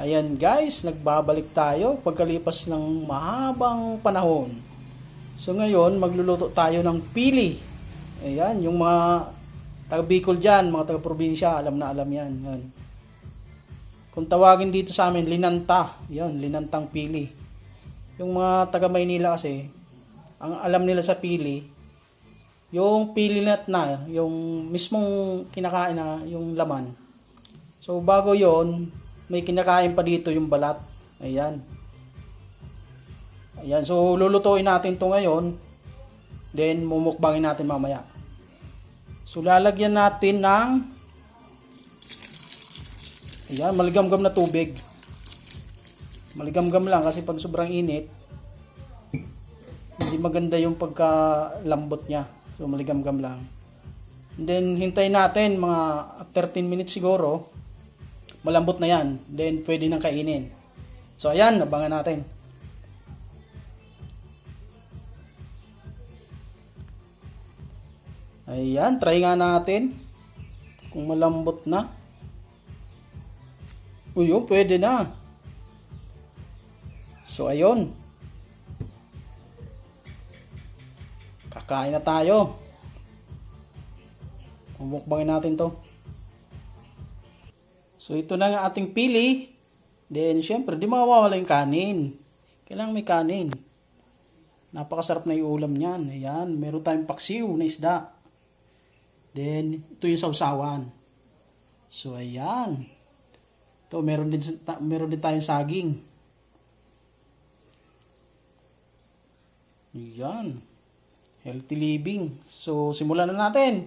Ayan guys, nagbabalik tayo pagkalipas ng mahabang panahon. So ngayon, magluluto tayo ng pili. Ayan, yung mga taga Bicol dyan, mga taga probinsya, alam na alam yan. Yan. Kung tawagin dito sa amin, linanta. Yan, linantang pili. Yung mga taga Maynila kasi, ang alam nila sa pili, yung pili nut na, yung mismong kinakain na, yung laman. So bago yon may kinakain pa dito yung balat. Ayan. Ayan, so lulutuin natin to ngayon. Then mumukbangin natin mamaya. So lalagyan natin ng Ayan, maligam-gam na tubig. Maligam-gam lang kasi pag sobrang init, hindi maganda yung pagkalambot niya. So maligam-gam lang. And then hintayin natin mga after 10 minutes siguro, malambot na yan. Then pwede nang kainin. So ayan, abangan natin. Ayan, try nga natin. Kung malambot na. Uy, oh, pwede na. So ayun. Kakain na tayo. Mumukbangin natin to. So ito na ang ating pili. Then syempre, di mawawala yung kanin. Kailangan may kanin. Napakasarap na yung ulam niyan. Ayan, meron tayong paksiw na isda. Then, ito yung sausawan. So, ayan. Ito, meron din, meron din tayong saging. Ayan. Healthy living. So, simulan na natin.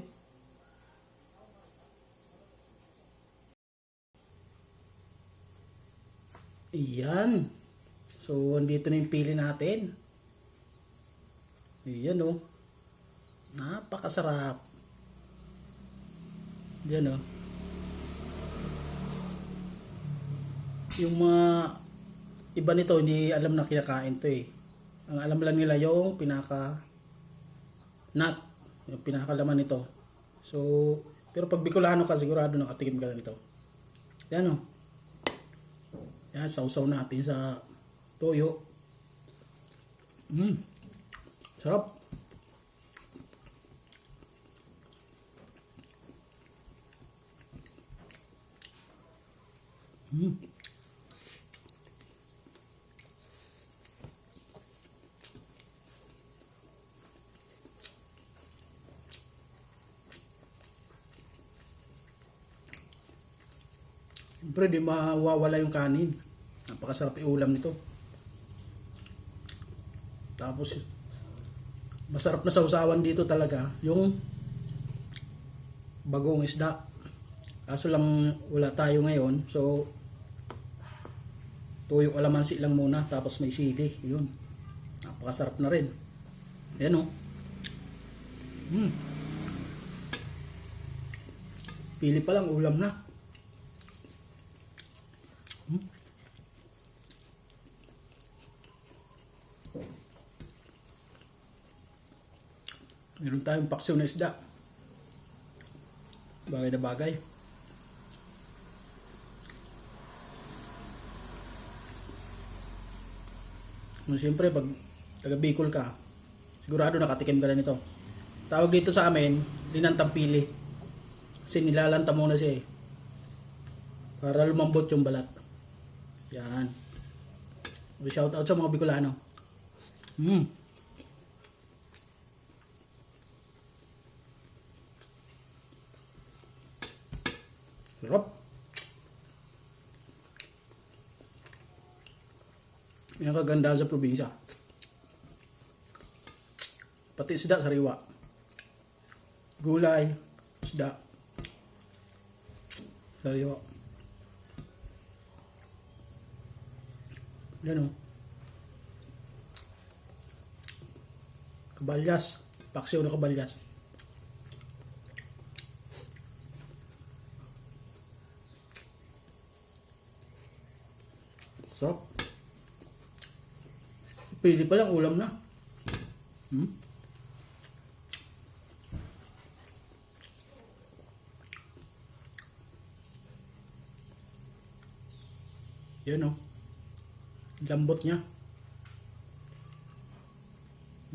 Ayan. So, andito na yung pili natin. Ayan o. Oh. Napakasarap. Yan o. Yung mga iba nito, hindi alam na kinakain to eh. Ang alam lang nila yung pinaka nut. Yung pinakalaman nito. So, pero pag Bicolano ka, sigurado nakatikim ka na nito. Yan o. Yan, sausaw natin sa toyo. Mm. Sarap. Mm. Siyempre, di mawawala yung kanin. Napakasarap yung ulam nito. Tapos, masarap na sausawan dito talaga yung bagong isda. Kaso lang wala tayo ngayon. So, tuyo kalamansi lang muna. Tapos may sili. Yun. Napakasarap na rin. Ayan o. Hmm. Pili pa lang, ulam na. Meron tayong paksiw na isda. Bagay na bagay. No, siyempre, pag taga Bicol ka, sigurado nakatikim ka na nito. Tawag dito sa amin, linantang. Kasi nilalanta muna siya eh. Para lumambot yung balat. Yan. Shout out sa mga Bicolano. Mm. Sarap. Yan kagandahan sa probinsya. Pati isda sariwa. Gulay, isda. Sariwa. Yan o. Kabalyas. Paksiw na kabalyas. Sarap. Pili pa lang, ulam na. Hmm? Yun oh. Lambot niya.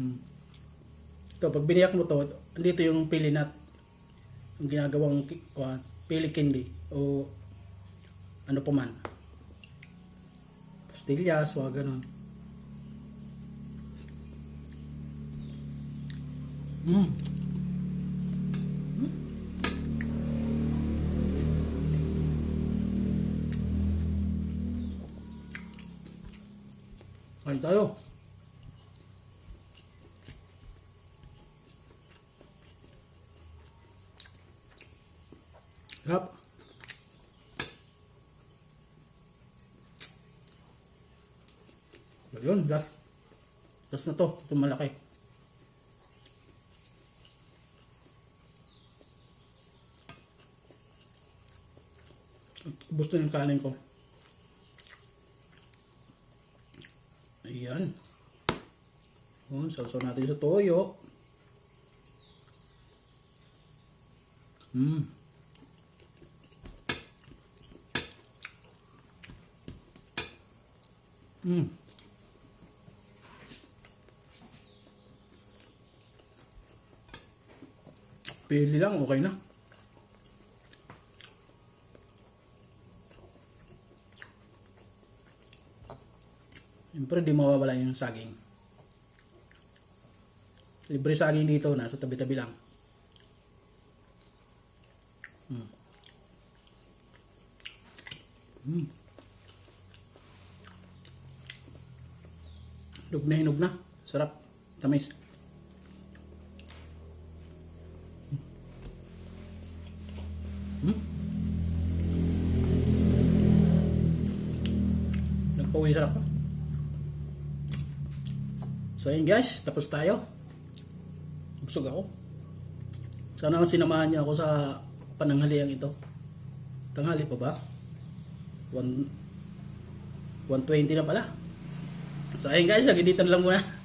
Hmm. Ito, pag biniyak mo to, andito yung pili nut. Yung ginagawang kuwan, pili candy o ano pa man. Pastillas o ganun. Mm. Kain tayo. Sarap. Ayun, last. Last na to. Ito. Na yung kanin ko. Ayan. Yun, sausaw natin sa toyo. Hmm. Hmm. Pili lang, okay na. Siyempre, di mawawala yung saging. Libre saging dito, nasa tabi-tabi lang. Mm. Mm. Hinog na hinog na. Sarap. Tamis. Mm. Nagpawisan ako. So ayun guys, tapos tayo. Busog ako. Sana nga sinamahan niyo ako sa pananghaliang ito. Tanghali pa ba? One- 120 na pala. So ayun guys, hanggang dito na lang muna.